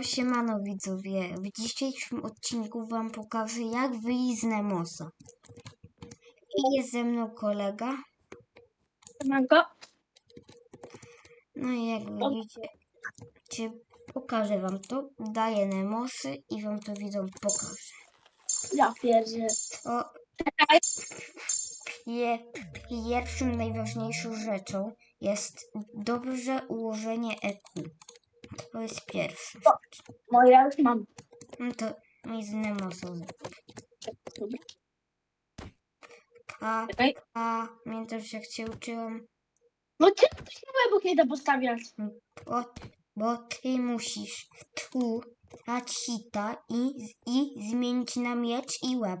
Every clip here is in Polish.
No siemano widzowie, w dzisiejszym odcinku wam pokażę jak wyjść z Nemosa. I jest ze mną kolega, Mango? no i jak widzicie, cię pokażę wam to, daję Nemosy i wam to widzą pokażę. Ja pierdzie. To pie, pierwszą najważniejszą rzeczą jest dobrze ułożenie EQ. To jest pierwsze. No ja już mam. No to mi z Dobra. A, Czekaj. a, pamiętasz jak cię uczyłam? No ty się łebuk nie da postawiać. Bo, bo ty musisz tu dać hita i, i zmienić na miecz i łeb.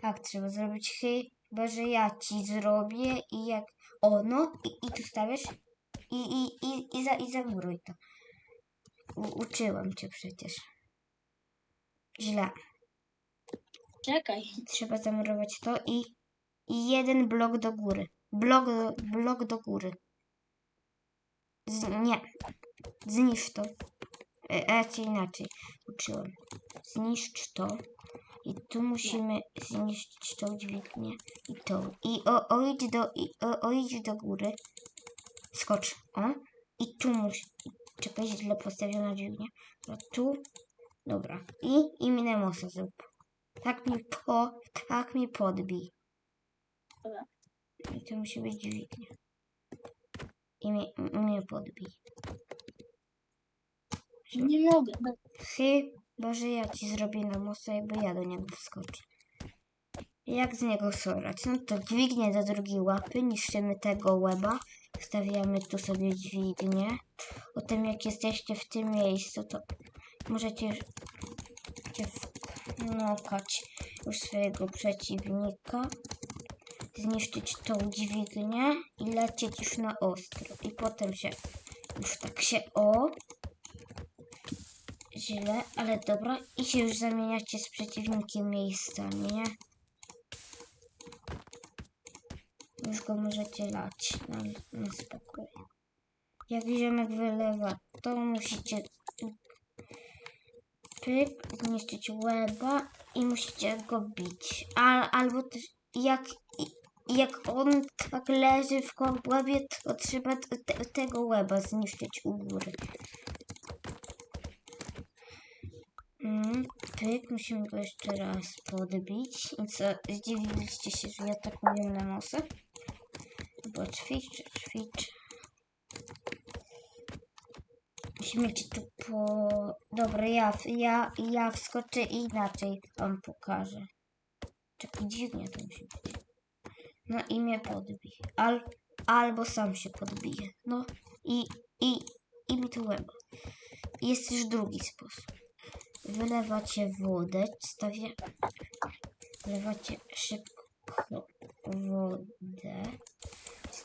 Tak trzeba zrobić chyba, że ja ci zrobię i jak ono i, i tu stawiasz i, i, i, i, za, i zamuruj to. Uczyłam cię przecież. Źle. Czekaj. Trzeba zamurować to i, i jeden blok do góry. Blok do, blok do góry. Z, nie. Zniszcz to. E, e, inaczej. Uczyłem. Zniszcz to. I tu musimy zniszczyć tą dźwignię. I to. I o, o, idź do, i, o, o idź do góry. Skocz. O. I tu musi. Czekaj, źle postawiona dźwignia. A tu. Dobra. I, i Minemosa zrób. Tak mi po, tak mi podbij. Dobra. I to musi być dźwignia. I mnie, mnie podbij. Nie mogę. Chyba, że ja ci zrobię na mosa, bo ja do niego wskoczę. Jak z niego sorać? No to dźwignię do drugiej łapy, niszczymy tego łeba, stawiamy tu sobie dźwignię. Potem jak jesteście w tym miejscu, to możecie wknokać już swojego przeciwnika, zniszczyć tą dźwignię i lecieć już na ostro. I potem się już tak się o źle, ale dobra. I się już zamieniacie z przeciwnikiem miejscami, nie? Go możecie lać na, na spokojnie. Jak ziomek wylewa, to musicie pyk, zniszczyć łeba i musicie go bić. A, albo też jak, jak on tak leży w kobłębie, to trzeba te, te, tego łeba zniszczyć u góry. Mm, pyk, musimy go jeszcze raz podbić. I co, zdziwiliście się, że ja tak mówię na nosę? Bo ćwicz, ćwicz. Musimy ci tu po... Dobra, ja, ja, ja wskoczę i inaczej wam pokażę. Czekaj, dziwnie to musi być. No i mnie podbij. Al, albo sam się podbije. No i, i, i mi tu łeba. Jest też drugi sposób. Wylewacie wodę, stawia... Wylewacie szybko wodę.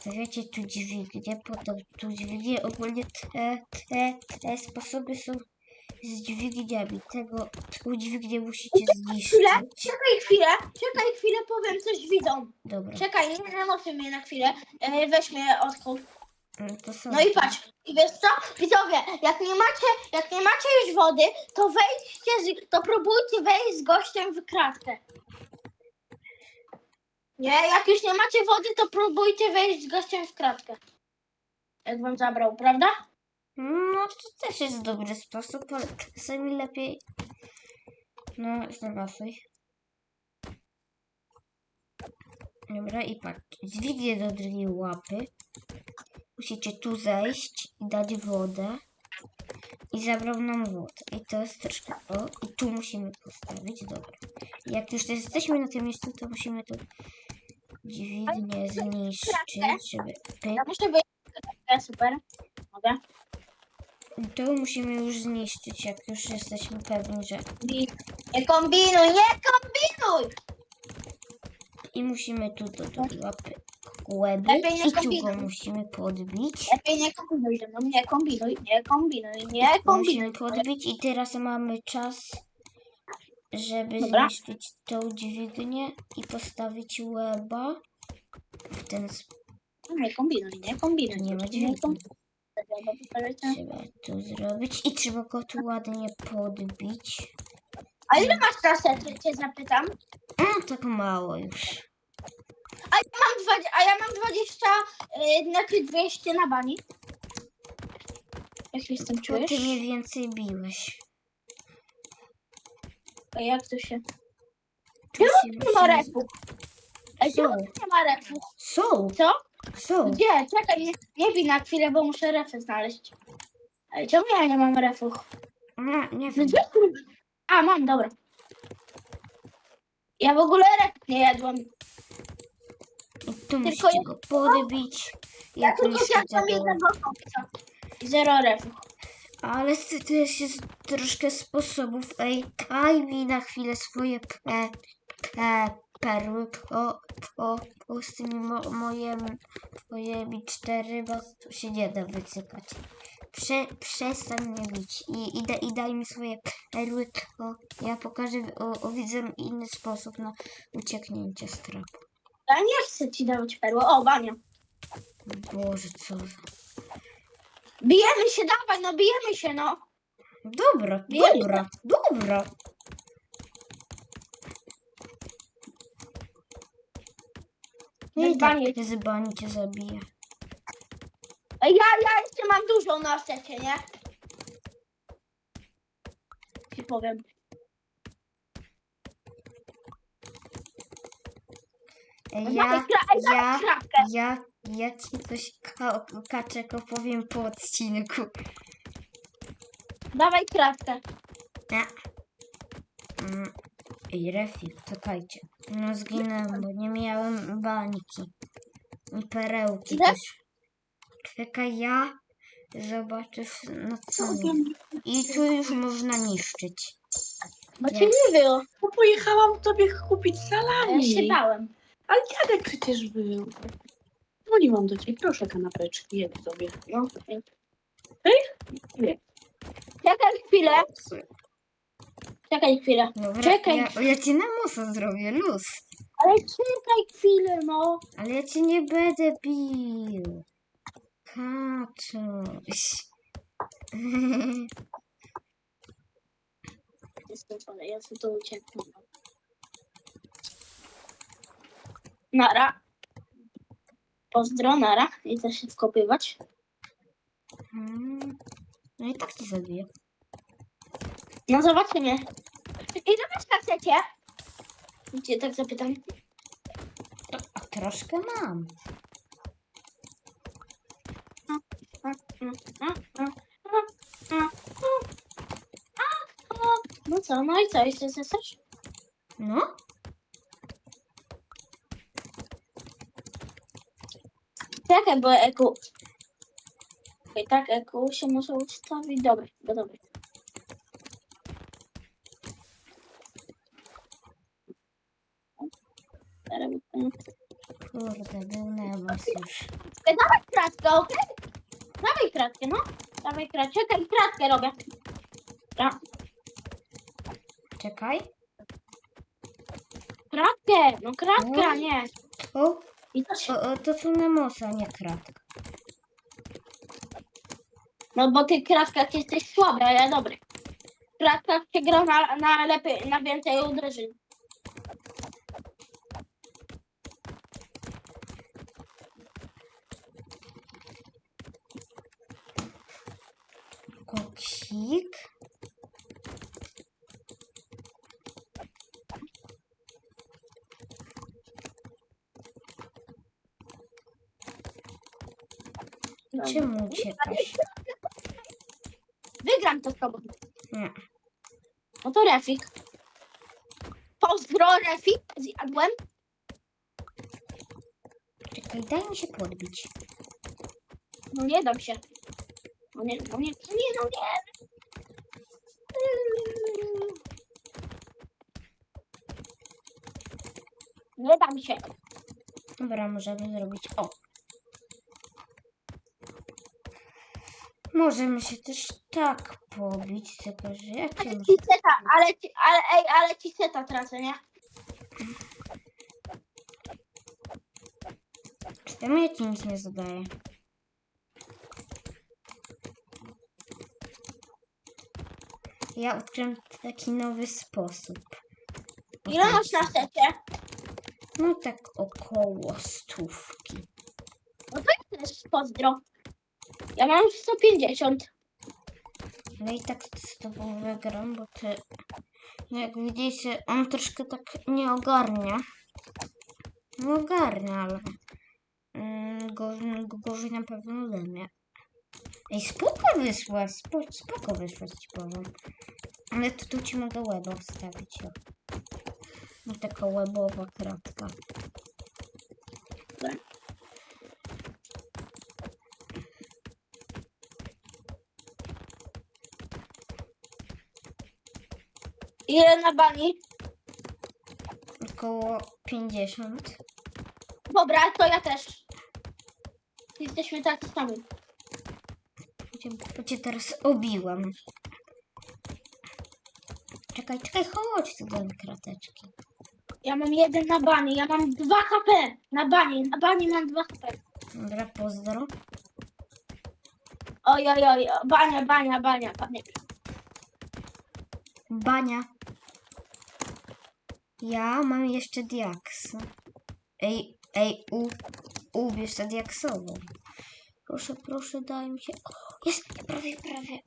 Stawiacie tu dźwignię, potem tu dźwignię. Ogólnie te, te, te sposoby są z dźwigniami. Tego, tą dźwignię musicie zniszczyć. Chwilę, czekaj chwilę, czekaj chwilę, powiem coś widzom. Dobra, Czekaj, nie zamocy mnie na chwilę. E, weź mnie odkuł. mm, to są... No i patrz, i wiesz co? Widzowie, jak nie macie, jak nie macie już wody, to wejdźcie, z, to próbujcie wejść z gościem w kratkę. Nie, jak już nie macie wody, to próbujcie wejść z gościem w kratkę. Jak wam zabrał, prawda? No, to też jest dobry sposób, ale czasami lepiej... No, znalazłeś. Dobra, i patrz. Dźwignię do drugiej łapy. Musicie tu zejść i dać wodę. I zabrał nam wodę. I to jest troszkę... O, i tu musimy postawić. Dobra. Jak już jesteśmy na tym miejscu, to musimy tu dźwignię zniszczyć, żeby... Pyk. Ja muszę super. Mogę? To musimy już zniszczyć, jak już jesteśmy pewni, że... Nie kombinuj, nie kombinuj! I musimy tu do drugiej łapy Lepiej nie i tu go kombinuj. musimy podbić. Lepiej nie kombinuj ze mną, nie kombinuj, nie kombinuj, nie Musimy kombinuj. podbić i teraz mamy czas, żeby Dobra. zniszczyć tą dźwignię i postawić łeba w ten sposób. Nie kombinuj, nie kombinuj. Nie ma dźwigni. bo. Trzeba tu zrobić i trzeba go tu ładnie podbić. A ile masz kasety, cię zapytam? Mm, tak mało już. A ja mam, 20, a ja mam 20, yy, znaczy 200 na bani. Jak się z tym Bo czujesz? ty mnie więcej biłeś. A jak to się... Tu Czemu się- nie ma refu? Ej, czemu Są. nie ma refu? Są, Co? są. Gdzie? Czekaj, nie, nie bij na chwilę, bo muszę refy znaleźć. Ej, czemu ja nie mam refu? Nie, nie No wiem. gdzie kurwa? A, mam, dobra. Ja w ogóle ref nie jadłam. Tu musicie ja- go podbić. Ja Jak tylko zjadłam jednego chłopca. Zero refu. Ale też jest troszkę sposobów. Ej, daj mi na chwilę swoje pe, pe, perły po, po, po z tymi mo, moje, moimi cztery, bo tu się nie da wycykać. Prze, przestań mnie bić i, i, da, i daj mi swoje perły, to ja pokażę o, o widzę inny sposób na ucieknięcie z trapu. Ja nie chcę ci dawać perły. O, bania. Boże, co za... Bijemy się, dawaj, no bijemy się, no. Dobra, Wiem. dobra, dobra. I tak Wyzwanie. z bani cię zabije. Ja, ja jeszcze mam dużo na secie, nie? Ci powiem. Dawaj, Ja, kra- dawaj ja, ja, ja ci coś ka kaczek opowiem po odcinku. Dawaj kratkę. Nie. Mm. Ej, Refi, czekajcie. No zginąłem, bo nie miałem bańki. I perełki Ile? też. Czekaj, ja zobaczysz na co mi. I tu już można niszczyć. Bo cię nie było. No pojechałam tobie kupić A Ja salami. się bałem. Ale dziadek przecież był. Dzwoniłam do ciebie. Proszę kanapeczki, jedz sobie. No. Nie. Czekaj chwilę. Czekaj chwilę. Dobra, Czekaj. Ja, ja ci na mosa zrobię, luz. Ale czekaj chwilę, no. Ale ja cię nie będę bił. Kaczuś. Jestem ale ja sobie to ucieknę. Nara. Pozdro, nara. I też się wkopywać. Hmm. No i tak cię zabiję. No zobaczymy. Ile na secie? Cię tak zapytam. A troszkę mam. No co, no i co, jeszcze chcesz? No, Czekaj, bo eku... Okej, tak, eku się muszę ustawić. Dobra, no dobra. Kurde, był nebas już. Dawaj kratkę, okej? Dawaj kratkę, no. Dawaj kratkę. Czekaj, kratkę robię. Ja. Czekaj. Kratkę, no kratka, No. nie. O, I to się... o, o to są nemosa, nie kratka. No bo ty kratkach jesteś słaby, a ja dobry. W kratkach się gra na, na lepiej, na więcej uderzeń. Czemu uciekasz? Wygram to z tobą. Nie. No to Refik. Pozdro Refik. Zjadłem. Czekaj, daj mi się podbić. No nie dam się. No nie, no nie, no nie, no nie. Nie dam się. Dobra, możemy zrobić o. Możemy się też tak pobić, tylko że jak Ale ci seta, ale ci, ale, ej, ale ci seta tracę, nie? Czy tam ja ci nic nie zadaję? Ja odkryłem taki nowy sposób. Ile masz na secie? No tak około stówki. No to jest pozdro. Ja mam 150. No i tak z tobą wygram, bo ty, no jak widzicie, on troszkę tak nie ogarnia. Nie ogarnia, ale mm, gorzej, gorzej na pewno ode mnie. Ej, spoko wyszła, spo, spoko wyszła, ci powiem. Ale tu, tu ci mogę łeba wstawić, o. No taka łebowa kratka. Ile na bani? Około 50. Dobra, to ja też. Jesteśmy tacy sami. Cię, bo cię teraz obiłam. Czekaj, czekaj, chodź tu do krateczki. Ja mam jeden na bani, ja mam 2 HP. Na bani, na bani mam 2 HP. Dobra, pozdro. Oj, oj, oj, bania, bania, bania, bania. Bania. Ja mam jeszcze diaks. Ej, ej, u, ubierz tę diaksową. Proszę, proszę, daj mi się. Jest, prawie, prawie.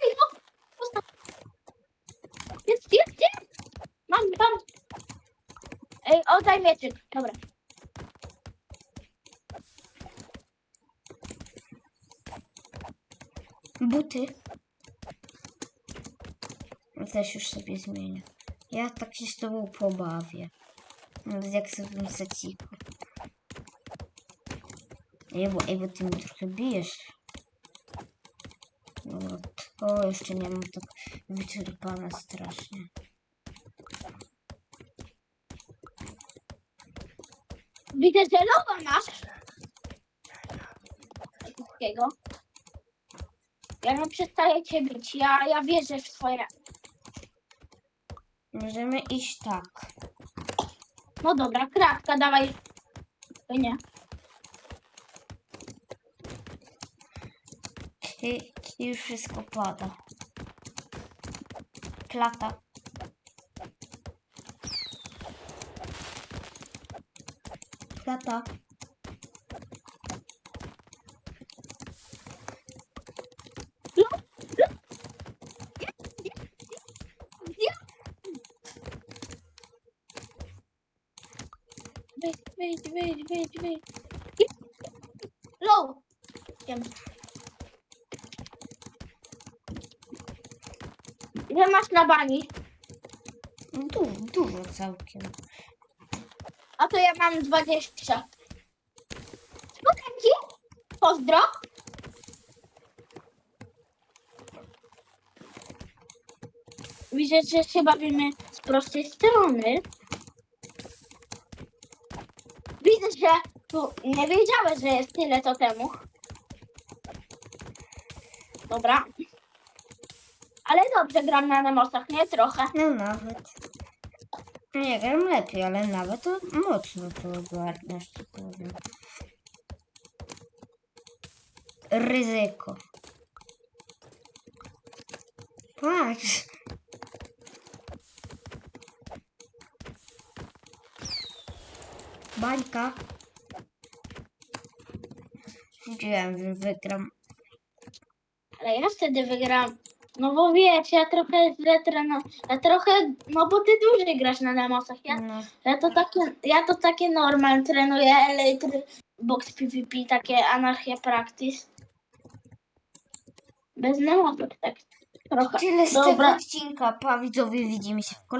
No. Jest, jest, jest. Mam, mam. Ej, oddaj mieczyk. Dobra. Buty. No Też już sobie zmienię. Ja tak się z tobą pobawię. No, z diaksowym seciku. Ej, bo, ej, bo ty mi trochę bijesz. No, to jeszcze nie mam tak wyczerpane strasznie. Widzę, że lowa masz. Wszystkiego. Ja nie przestaję cię bić. Ja, ja wierzę w swoje. Możemy iść tak. No dobra, kratka, dawaj. To nie. I, i już wszystko pada. Klata. Klata. Wyjdź, wyjdź, wyjdź, wyjdź. Low. Wiem. Ile masz na bani? Du, dużo całkiem. A to ja mam 20. Spotkajcie. Pozdro. Widzę, że się bawimy z prostej strony. Widzę, tu nie wiedziałeś, że jest tyle temu. Dobra. Ale dobrze gram na nemosach, nie trochę. No nawet. Nie wiem lepiej, ale nawet to mocno to ogarniasz, ci powiem. Ryzyko. Patrz. Bańka. Wiedziałem, że wygram. Ale ja wtedy wygram. No bo wiesz, ja trochę źle treno, ja trochę, no bo ty dłużej grasz na nemosach. Ja, No. ja to takie, ja to takie normal trenuję, Elite, Box PvP, takie anarchia practice. Bez nemosów, tak trochę. Tyle z Dobra. tego odcinka. Pa widzowie, widzimy się w kolejnym.